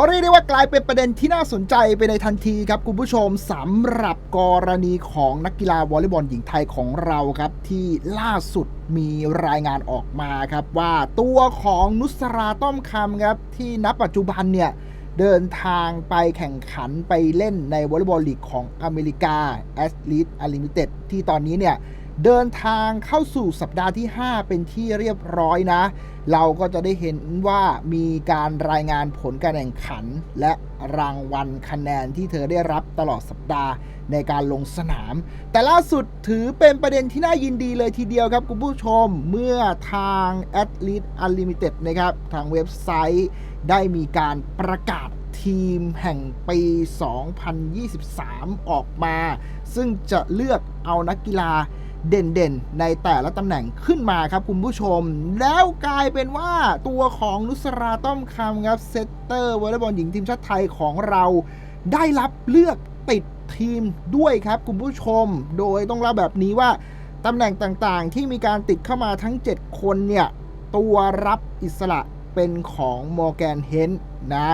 ก็เรียกได้ว่ากลายเป็นประเด็นที่น่าสนใจไปในทันทีครับคุณผู้ชมสำหรับกรณีของนักกีฬาวอลเลย์บอลหญิงไทยของเราครับ ที่ล่าสุดมีรายงานออกมาครับ ว่าตัวของนุสราต้อมคำครับ ที่ณปัจจุบันเนี่ยเดินทางไปแข่งขันไปเล่นในวอลเลย์บอลลีกของอเมริกา a t l e t e Unlimited ที่ตอนนี้เนี่ย เดินทางเข้าสู่สัปดาห์ที่ 5 เป็นที่เรียบร้อยนะ เราก็จะได้เห็นว่ามีการรายงานผลการแข่งขัน และรางวัลคะแนนที่เธอได้รับตลอดสัปดาห์ในการลงสนาม แต่ล่าสุดถือเป็นประเด็นที่น่ายินดีเลยทีเดียวครับคุณผู้ชมเมื่อทาง a t l e t e Unlimited นะครับ ทางเว็บไซต์ได้มีการประกาศทีมแห่งปี 2023 ออกมา ซึ่งจะเลือกเอานักกีฬา เด่นๆ ในแต่ละตำแหน่งขึ้นมาครับคุณผู้ชม แล้วกลายเป็นว่าตัวของนุสราต้อมคำครับเซตเตอร์วอลเลย์บอลหญิงทีมชาติไทยของเราได้รับเลือกติดทีมด้วยครับคุณผู้ชม โดยต้องเล่าแบบนี้ว่าตำแหน่งต่างๆ ที่มีการติดเข้ามาทั้ง 7 คนเนี่ย ตัวรับอิสระเป็นของมอร์แกนเฮนนะ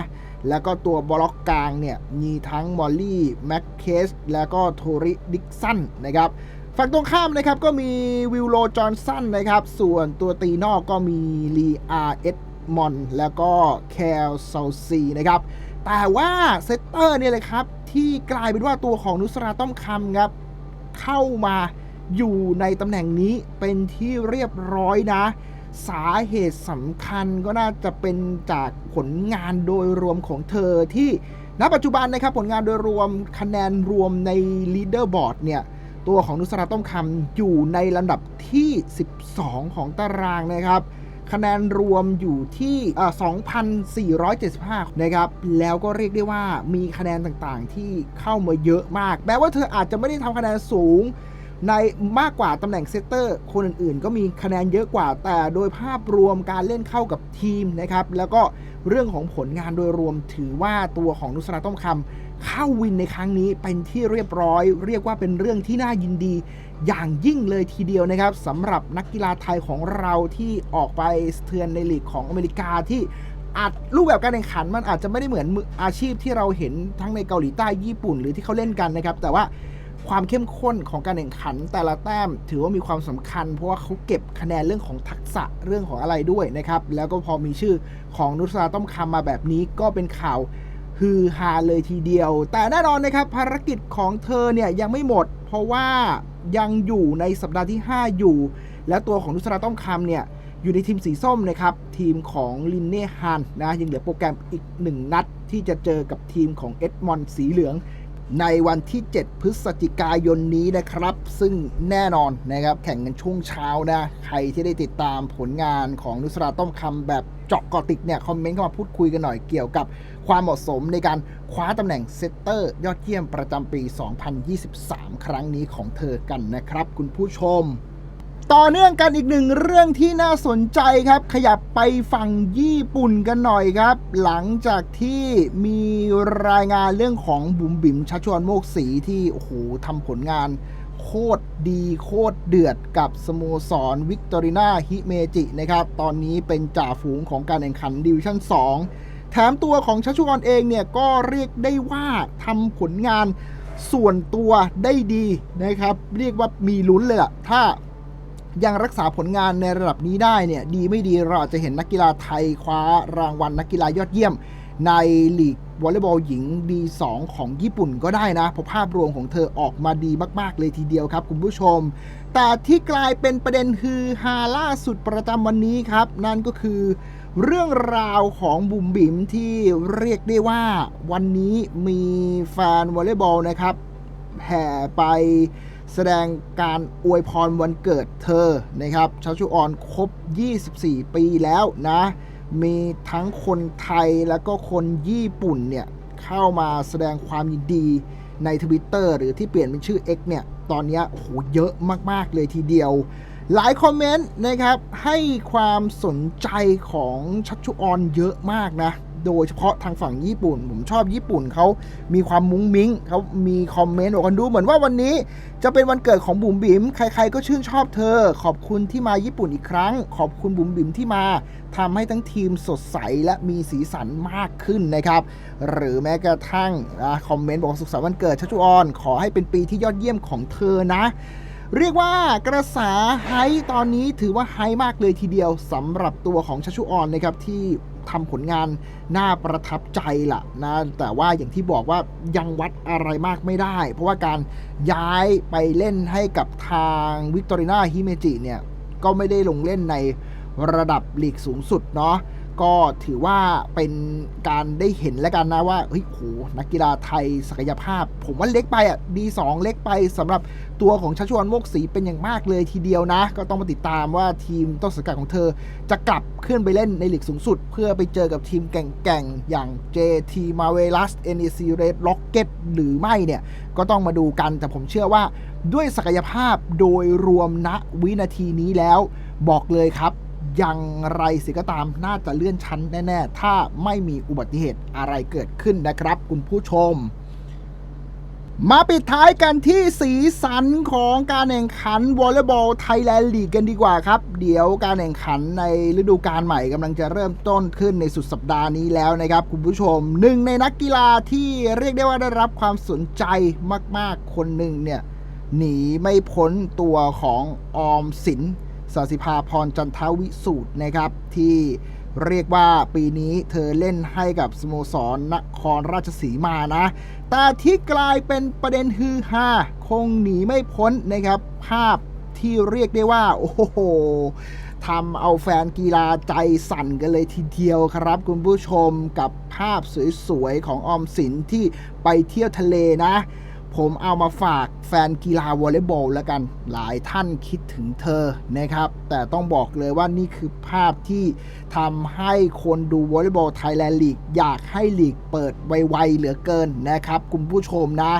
แล้วก็ตัวบล็อกกลางเนี่ย มีทั้งมอลลี่ แม็กเคส แล้วก็โทริดิกสันนะครับ ฝั่งตรงข้ามนะครับก็มีวิลโลจอห์นสันนะครับ ส่วนตัวตีนอกก็มีลีอาร์เอ็ดมอนแล้วก็แคลซาซีนะครับ แต่ว่าเซตเตอร์เนี่ยเลยครับ ที่กลายเป็นว่าตัวของนุสราต้อมคำครับ เข้ามาอยู่ในตำแหน่งนี้เป็นที่เรียบร้อยนะ สาเหตุสำคัญก็น่าจะเป็นจากผลงานโดยรวมของเธอที่ณปัจจุบันนะครับผลงานโดยรวมคะแนนรวมใน Leaderboard เนี่ย ตัวของนุสราต้อมคำอยู่ในลำดับที่ 12 ของตารางนะครับ คะแนนรวมอยู่ที่ 2,475 นะครับ แล้วก็เรียกได้ว่ามีคะแนนต่างๆที่เข้ามาเยอะมาก แม้ว่าเธออาจจะไม่ได้ทำคะแนนสูงในมากกว่าตำแหน่งเซตเตอร์ คนอื่นๆ ก็มีคะแนนเยอะกว่า แต่โดยภาพรวมการเล่นเข้ากับทีมนะครับ แล้วก็เรื่องของผลงานโดยรวมถือว่าตัวของนุสราต้อมคำ เข้าวินในครั้งนี้เป็นที่เรียบร้อย เรียกว่าเป็นเรื่องที่น่ายินดี อย่างยิ่งเลยทีเดียวนะครับสำหรับนักกีฬาไทยของเราที่ออกไปสเทือนในลีกของอเมริกาที่อาจรูปแบบการแข่งขันมันอาจจะไม่ได้เหมือนอาชีพที่เราเห็นทั้งในเกาหลีใต้ญี่ปุ่น หรือที่เขาเล่นกันนะครับ แต่ว่าความเข้มข้นของการแข่งขันแต่ละแต้ม ถือว่ามีความสำคัญ เพราะว่าเขาเก็บคะแนนเรื่องของทักษะเรื่องของอะไรด้วยนะครับ แล้วก็พอมีชื่อของนุสราต้อมคำมาแบบนี้ก็เป็นข่าว ฮือฮาเลยทีเดียว แต่แน่นอนนะครับภารกิจของเธอเนี่ยยังไม่หมด เพราะว่ายังอยู่ในสัปดาห์ที่ 5 อยู่ แล้วตัวของนุสราต้อมคำเนี่ยอยู่ในทีมสีส้มนะครับ ทีมของลินเน่ฮันนะยังเหลือโปรแกรมอีก 1 นัดที่จะเจอกับทีมของเอ็ดมอนด์สีเหลือง ในวันที่ 7 พฤศจิกายนนี้นะครับ ซึ่งแน่นอนนะครับ แข่งกันช่วงเช้านะ ใครที่ได้ติดตามผลงานของนุสราต้อมคำแบบ เจาะเกาะติดเนี่ยคอมเมนต์เข้ามาพูดคุยกันหน่อยเกี่ยวกับความเหมาะสมในการคว้าตำแหน่งเซตเตอร์ยอดเยี่ยมประจำปี 2023 ครั้งนี้ของเธอกันนะครับ คุณผู้ชม ต่อเนื่องกันอีกหนึ่งเรื่องที่น่าสนใจครับ ขยับไปฝั่งญี่ปุ่นกันหน่อยครับ หลังจากที่มีรายงานเรื่องของบุ๋มบิ๋มชัชวานโมกศรีที่โอ้โหทำผลงาน โคตรดีโคตรเดือดกับสโมสรวิกตอรินาฮิเมจินะครับ ตอนนี้เป็นจ่าฝูงของการแข่งขันดิวิชั่น 2 แถมตัวของชัชวานเองเนี่ย ก็เรียกได้ว่าทำผลงานส่วนตัวได้ดีนะครับ เรียกว่ามีลุ้นเลยล่ะ ถ้ายังรักษาผลงานในระดับนี้ได้เนี่ย ดีไม่ดีเราอาจจะเห็นนักกีฬาไทยคว้ารางวัลนักกีฬายอดเยี่ยมในลีก วอลเลย์บอลหญิง D2 ของญี่ปุ่นก็ได้นะเพราะภาพรวมของเธอออกมาดีมาก ๆ เลยทีเดียวครับคุณผู้ชม แต่ที่กลายเป็นประเด็นฮือฮาล่าสุดประจำวันนี้ครับ นั่นก็คือเรื่องราวของบุ๋มบิ๋มที่เรียกได้ว่าวันนี้มีแฟนวอลเลย์บอลนะครับแห่ไปแสดงการอวยพรวันเกิดเธอนะครับชัชชุออนครบ 24 ปีแล้วนะ มีทั้งคนไทยแล้วก็คนญี่ปุ่นเนี่ยเข้ามาแสดงความยินดีใน Twitter หรือที่เปลี่ยนเป็นชื่อ X เนี่ย ตอนเนี้ยโอ้โหเยอะมาก ๆ เลยทีเดียว หลายคอมเมนต์นะครับ ให้ความสนใจของชัชชุออนเยอะมากนะ โดยเฉพาะทางฝั่งญี่ปุ่น ผมชอบญี่ปุ่นเขามีความมุ้งมิ้งเขามีคอมเมนต์บอกกันดูเหมือนว่าวันนี้จะเป็นวันเกิดของบุ๋มบิ๋มใคร ๆ ก็ชื่นชอบเธอ ขอบคุณที่มาญี่ปุ่นอีกครั้ง ขอบคุณบุ๋มบิ๋มที่มาทำให้ทั้งทีมสดใสและมีสีสันมากขึ้นนะครับ หรือแม้กระทั่งคอมเมนต์บอกสุขสันต์วันเกิดชัชชุออนขอให้เป็นปีที่ยอดเยี่ยมของเธอนะ เรียกว่ากระแสไฮตอนนี้ถือว่าไฮมากเลยทีเดียวสำหรับตัวของชัชชุออนนะครับที่ทำผลงานน่าประทับใจละนะแต่ว่าอย่างที่บอกว่ายังวัดอะไรมากไม่ได้ เพราะว่าการย้ายไปเล่นให้กับทางวิกตอรินาฮิเมจิเนี่ย ก็ไม่ได้ลงเล่นในระดับลีกสูงสุดเนาะ ก็ถือว่าเป็นการได้เห็นแล้วกันนะว่าเฮ้ยโหนักกีฬาไทยศักยภาพ ผมว่าเล็กไปอะดีสองเล็กไปสำหรับตัวของชัชวานโมกศรีเป็นอย่างมากเลยทีเดียวนะ ก็ต้องมาติดตามว่าทีมต้นสังกัดของเธอ จะกลับขึ้นไปเล่นในลีกสูงสุด เพื่อไปเจอกับทีมแก่งๆ อย่าง JT m a r v e l o u s NEC Red Rocket หรือไม่เนี่ย ก็ต้องมาดูกันแต่ผมเชื่อว่าด้วยศักยภาพโดยรวมณวินาทีนี้แล้ว บอกเลยครับ อย่างไรสิก็ตามน่าจะเลื่อนชั้นแน่ๆ ถ้าไม่มีอุบัติเหตุอะไรเกิดขึ้นนะครับ คุณผู้ชม มาปิดท้ายกันที่สีสันของการแข่งขันวอลเลย์บอลไทยแลนด์ลีกกันดีกว่าครับ เดี๋ยวการแข่งขันในฤดูกาลใหม่กำลังจะเริ่มต้นขึ้นในสุดสัปดาห์นี้แล้วนะครับ คุณผู้ชมหนึ่งในนักกีฬาที่เรียกได้ว่าได้รับความสนใจมาก ๆ คนหนึ่งเนี่ยหนีไม่พ้นตัวของออมสิน สศิภาพรจันทวิสูตรนะครับ ที่เรียกว่าปีนี้เธอเล่นให้กับสโมสรนครราชสีมานะ แต่ที่กลายเป็นประเด็นฮือฮาคงหนีไม่พ้นนะครับ ภาพที่เรียกได้ว่า โอ้โหทำเอาแฟนกีฬาใจสั่นกันเลยทีเดียวครับ คุณผู้ชมกับภาพสวยๆ ของออมสินที่ไปเที่ยวทะเลนะ ผมเอามาฝากแฟนกีฬาวอลเลย์บอลแล้วกัน หลายท่านคิดถึงเธอนะครับ แต่ต้องบอกเลยว่านี่คือภาพที่ทำให้คนดูวอลเลย์บอลไทยแลนด์ลีกอยากให้ลีกเปิดไวๆเหลือเกินนะครับ คุณผู้ชมนะ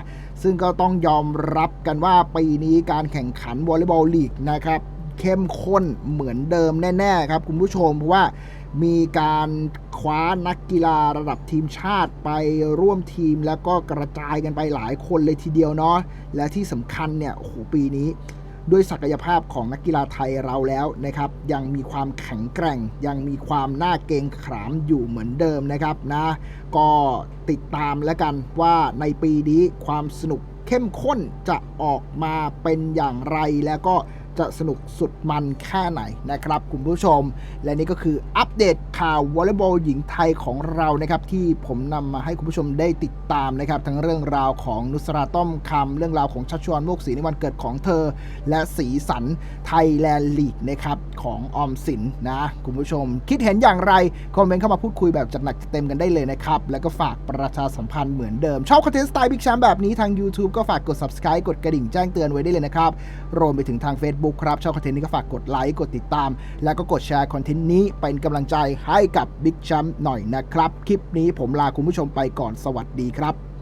ซึ่งก็ต้องยอมรับกันว่าปีนี้การแข่งขันวอลเลย์บอลลีกนะครับ เข้มข้นเหมือนเดิมแน่ ๆ ครับคุณผู้ชมเพราะว่า มีการคว้านักกีฬาระดับทีมชาติไปร่วมทีมแล้วก็กระจายกันไปหลายคนเลยทีเดียวเนาะและที่สำคัญเนี่ยโอ้โหปีนี้ ด้วยศักยภาพของนักกีฬาไทยเราแล้วนะครับ ยังมีความแข็งแกร่ง ยังมีความน่าเกรงขามอยู่เหมือนเดิมนะครับนะก็ติดตามแล้วกันว่าในปีนี้ความสนุกเข้มข้นจะออกมาเป็นอย่างไรแล้วก็ จะสนุกสุดมันแค่ไหนนะครับคุณผู้ชม และนี่ก็คืออัปเดตข่าววอลเลย์บอลหญิงไทยของเรานะครับที่ผมนำมาให้คุณผู้ชมได้ติดตามนะครับ ทั้งเรื่องราวของนุสราต้อมคำเรื่องราวของชัชวานโมกศรีในวันเกิดของเธอ และสีสันไทยแลนด์ลีกนะครับของออมสินนะคุณผู้ชม คิดเห็นอย่างไรคอมเมนต์เข้ามาพูดคุยแบบจัดหนักจัดเต็มกันได้เลยนะครับแล้วก็ฝากประชาสัมพันธ์เหมือนเดิมชอบคอนเทนต์สไตล์บิ๊กแชมป์แบบนี้ทาง YouTube ก็ฝากกด subscribe กดกระดิ่งแจ้งเตือนไว้ได้เลยนะครับรวมไปถึงทาง Facebook ครับ ชอบคอนเทนต์นี้ก็ฝากกดไลค์ กดติดตาม แล้วก็กดแชร์คอนเทนต์นี้เป็นกำลังใจให้กับบิ๊กแชมป์หน่อยนะครับ คลิปนี้ผมลาคุณผู้ชมไปก่อนสวัสดีครับ